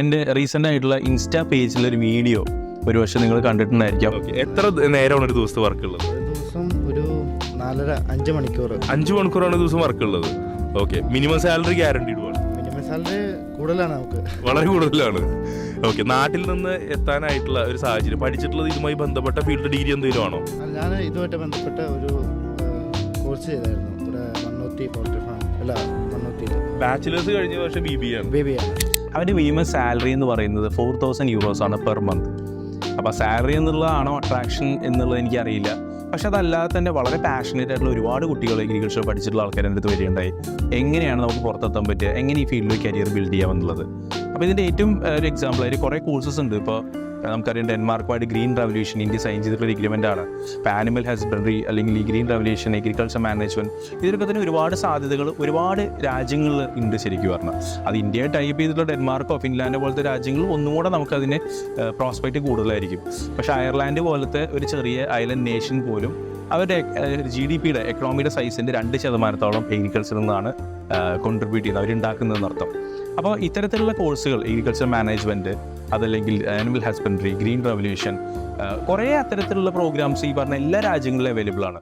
എന്റെ റീസെന്റ് ആയിട്ടുള്ള insta പേജിലൊരു video ഒരു പക്ഷേ നിങ്ങൾ കണ്ടിട്ടുണ്ടായിരിക്കാം. എത്ര നേരമാണ് ഒരു ദിവസത്തെ വർക്ക് ഉള്ളത്? ഒരു ദിവസം ഒരു നാലര അഞ്ച് മണിക്കൂർ. അഞ്ച് മണിക്കൂറാണ് ദിവസം വർക്ക് ഉള്ളത്. ഓക്കെ മിനിമം സാലറി ഗ്യാരണ്ടീഡ് ആണ് മിനിമം സാലറി കൂടുതലാണ് നമുക്ക്. വളരെ കൂടുതലാണ്. ഓക്കെ നാട്ടിൽ നിന്ന് എത്താനായിട്ടുള്ള ഒരു സാഹചര്യം പഠിച്ചിട്ടുള്ളത് ഇതുമായി ബന്ധപ്പെട്ട ഫീൽഡ് ഡിഗ്രി എന്തെങ്കിലും ആണോ? ഞാൻ ഇതുമായിട്ട് ബന്ധപ്പെട്ട ഒരു കോഴ്സ് ചെയ്തായിരുന്നു. ഇവിടെ മണ്ണൂത്തി പോൾട്രി ഫാം അല്ല മണ്ണൂത്തി ബാച്ചിലേഴ്സ് കഴിഞ്ഞ വർഷം ബി ബി ആണ്. ബേബിയാണ് അവന്റെ മിനിമം സാലറി എന്ന് പറയുന്നത് ഫോർ തൗസൻഡ് യൂറോസ് ആണ് പെർ മന്ത് അപ്പോൾ സാലറി എന്നുള്ളതാണോ അട്രാക്ഷൻ എന്നുള്ളത് എനിക്കറിയില്ല. പക്ഷെ അതല്ലാതെ തന്നെ വളരെ പാഷനേറ്റ് ആയിട്ടുള്ള ഒരുപാട് കുട്ടികൾ അഗ്രികൾച്ചർ പഠിച്ചിട്ടുള്ള ആൾക്കാർ എന്റെ അടുത്ത് വരികയുണ്ടായി. എങ്ങനെയാണ് നമുക്ക് പുറത്തെത്താൻ പറ്റുക? എങ്ങനെ ഈ ഫീൽഡിൽ കരിയർ ബിൽഡ് ചെയ്യാമെന്നുള്ളത്? അപ്പോൾ ഇതിന്റെ ഏറ്റവും ഒരു എക്സാമ്പിൾ ആയിട്ട് കുറേ കോഴ്സസ് ഉണ്ട്. ഇപ്പോൾ നമുക്കറിയാം ഡെൻമാർക്കുമായിട്ട് ഗ്രീൻ റവല്യൂഷൻ ഇന്ത്യ സൈൻ ചെയ്തിട്ടുള്ള എഗ്രിമെന്റ് ആണ്. ഇപ്പോൾ ആനിമൽ ഹസ്ബൻഡറി അല്ലെങ്കിൽ ഈ ഗ്രീൻ റവല്യൂഷൻ അഗ്രികൾച്ചർ മാനേജ്മെന്റ് ഇതിലൊക്കെ തന്നെ ഒരുപാട് സാധ്യതകൾ ഒരുപാട് രാജ്യങ്ങളിൽ ഉണ്ട് ശരിക്കും പറഞ്ഞാൽ അത് ഇന്ത്യയെ ടൈപ്പ് ചെയ്തിട്ടുള്ള ഡെൻമാർക്കോ ഫിൻലാൻഡ് പോലത്തെ രാജ്യങ്ങൾ ഒന്നുകൂടെ നമുക്കതിന് പ്രോസ്പെക്റ്റ് കൂടുതലായിരിക്കും. പക്ഷേ അയർലാൻഡ് പോലത്തെ ഒരു ചെറിയ ഐലൻഡ് നേഷൻ പോലും അവരുടെ ജി ഡി പിയുടെ എക്കണോമിയുടെ സൈസിന്റെ രണ്ട് ശതമാനത്തോളം അഗ്രികൾച്ചറിൽ നിന്നാണ് കോൺട്രിബ്യൂട്ട് ചെയ്യുന്നത്. അവരുണ്ടാക്കുന്നതെന്ന് അർത്ഥം അപ്പോൾ ഇത്തരത്തിലുള്ള കോഴ്സുകൾ എഗ്രികൾച്ചർ മാനേജ്മെന്റ് അതല്ലെങ്കിൽ ആനിമൽ ഹസ്ബൻഡറി ഗ്രീൻ റെവല്യൂഷൻ കുറേ അത്തരത്തിലുള്ള പ്രോഗ്രാംസ് ഈ പറഞ്ഞ എല്ലാ രാജ്യങ്ങളിലും അവൈലബിൾ ആണ്.